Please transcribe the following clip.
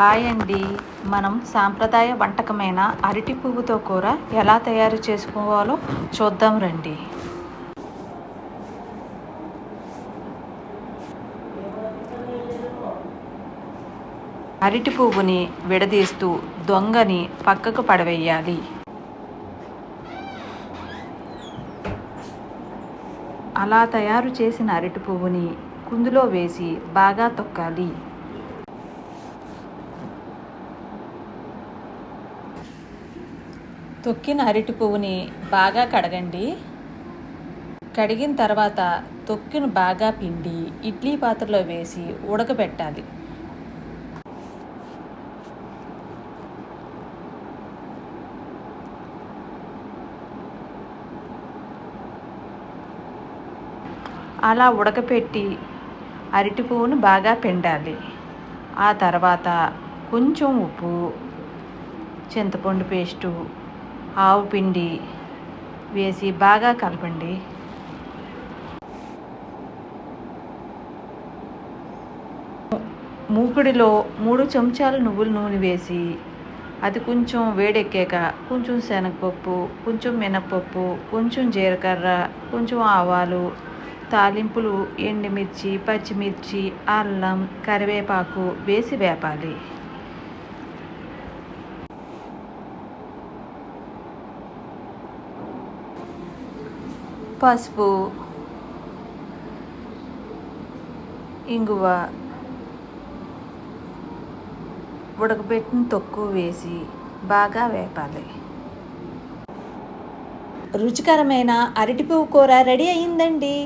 Hi అండి. మనం సాంప్రదాయ వంటకమైన అరటి పువ్వుతో కూర ఎలా తయారు చేసుకోవాలో చూద్దాం రండి. అరటి పువ్వుని విడదీస్తూ దొంగని పక్కకు పడవేయాలి. అలా తయారు చేసిన అరటి పువ్వుని కుందులో వేసి బాగా తొక్కాలి. తొక్కిన అరటి పువ్వుని బాగా కడగండి. కడిగిన తర్వాత తొక్కిన బాగా పిండి ఇడ్లీ పాత్రలో వేసి ఉడకబెట్టాలి. అలా ఉడకపెట్టి అరటి పువ్వును బాగా పిండాలి. ఆ తర్వాత కొంచెం ఉప్పు చింతపండు పేస్టు ఆవు పిండి వేసి బాగా కలపండి. మూకుడిలో మూడు చెంచాలు నువ్వుల నూనె వేసి అది కొంచెం వేడెక్కాక కొంచెం శనగపప్పు కొంచెం మినపప్పు కొంచెం జీలకర్ర కొంచెం ఆవాలు తాలింపులు ఎండుమిర్చి పచ్చిమిర్చి అల్లం కరివేపాకు వేసి వేపాలి. పసుపు ఇంగువ ఉడకబెట్టిన తొక్కు వేసి బాగా వేపాలి. రుచికరమైన అరటిపువ్వు కూర రెడీ అయిందండి